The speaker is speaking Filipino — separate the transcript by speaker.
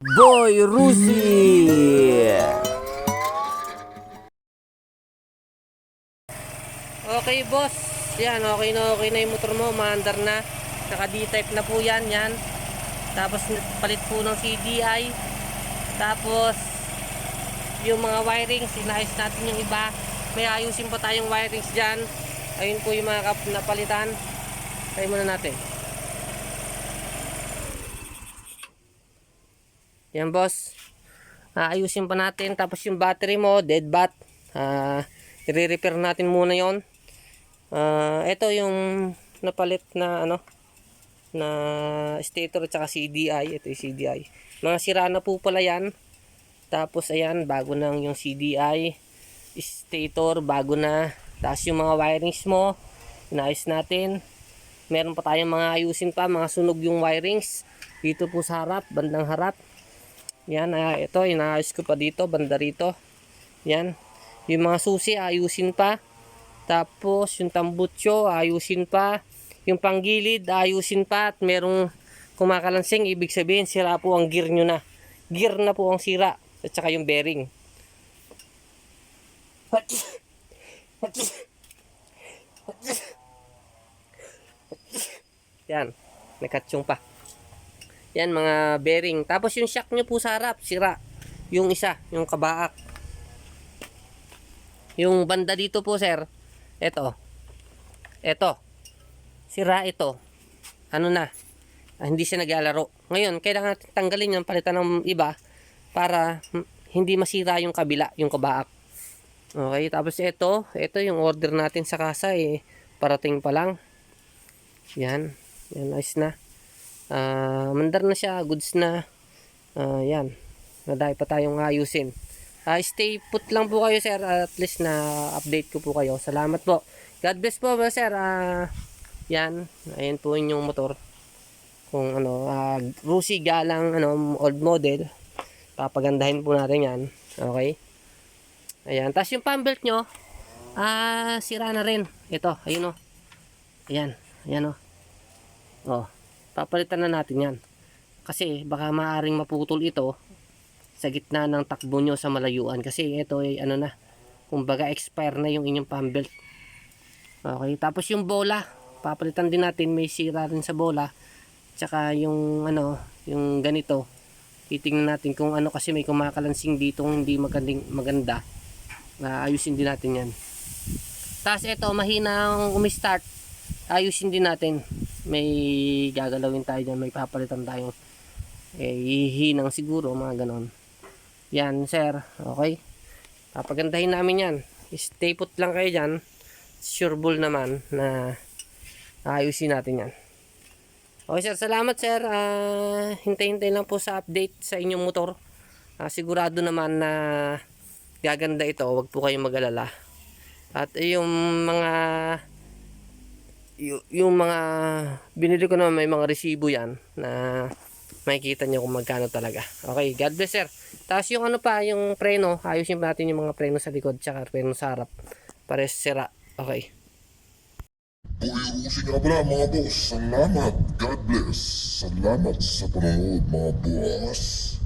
Speaker 1: Boy Rusi!
Speaker 2: Okay, boss. Yan, okay na okay na yung motor mo. Maandar na. Naka D-type na po yan. Yan. Tapos palit po ng CDI. Tapos yung mga wirings, inayos natin yung iba. May ayusin pa tayong wirings dyan. Ayun po yung mga napalitan. Try muna natin. Yan boss. Aayusin pa natin. Tapos yung battery mo, dead bat. Ah, i-repair natin muna yon. Ah, ito yung napalit na ano na stator at saka CDI. Ito yung CDI. Mga sira na po pala yan. Tapos ayan, bago na yung CDI. Stator, bago na. Tapos yung mga wirings mo, inayos natin. Meron pa tayong mga ayusin pa, mga sunog yung wirings. Dito po sa harap, bandang harap. Yan, ah, ito, inaayos ko pa dito, banda rito. Yan. Yung mga susi, ayusin pa. Tapos, yung tambutso, ayusin pa. Yung panggilid, ayusin pa. At merong kumakalansing, ibig sabihin, sira po ang gear nyo na. Gear na po ang sira. At saka yung bearing. Yan. May katsyong pa. Yan, mga bearing. Tapos yung shock nyo po sa harap, sira. Yung isa, yung kabaak. Yung banda dito po, sir. Ito. Ito. Sira ito. Ano na? Ah, hindi siya naglalaro. Ngayon, kailangan natin tanggalin yung palitan ng iba para hindi masira yung kabila, yung kabaak. Okay, tapos ito, ito yung order natin sa kasa eh. Parating pa lang. Yan. Yan, nice na. Ah, mandar na siya, goods na. Ah, yan. Nadai pa tayong ayusin. Ah, stay put lang po kayo sir at least na update ko po kayo. Salamat po. God bless po sir. Ah, yan. Ayan po yung motor. Kung ano, ah, Rusi Galang ano, old model. Papagandahin po natin yan. Okay. Ayan. Tapos yung pump belt nyo, ah, sira na rin. Ito, ayun o. Ayan. Ayan o. Oh, papalitan na natin yan. Kasi baka maaring maputol ito sa gitna ng takbo nyo sa malayuan. Kasi ito ay ano na, kumbaga expire na yung inyong pump belt. Okay, tapos yung bola, papalitan din natin, may sira rin sa bola. Tsaka yung ano, yung ganito, titingnan natin kung ano kasi may kumakalansing dito hindi magandang maganda. Uh, ayusin din natin yan. Tapos ito, mahina ang umistart. Ayusin din natin. May gagalawin tayo dyan. May papalitan tayong eh, hihinang siguro, mga ganon. Yan, sir. Okay. Papagandahin namin yan. Stay put lang kayo dyan. Sureball naman na ayusin natin yan. Okay, sir. Salamat, sir. Ah, hintay-hintay lang po sa update sa inyong motor. Ah, sigurado naman na gaganda ito. Huwag po kayong mag-alala. At yung mga yung mga binili ko naman may mga resibo yan na makikita nyo kung magkano talaga. Okay, God bless sir. Tapos yung ano pa, yung preno, ayusin natin yung mga preno sa likod tsaka preno sa harap. Pares sira. Okay.
Speaker 3: Boy Rusi nga pala mga boss. Salamat. God bless. Salamat sa panonood mga boss.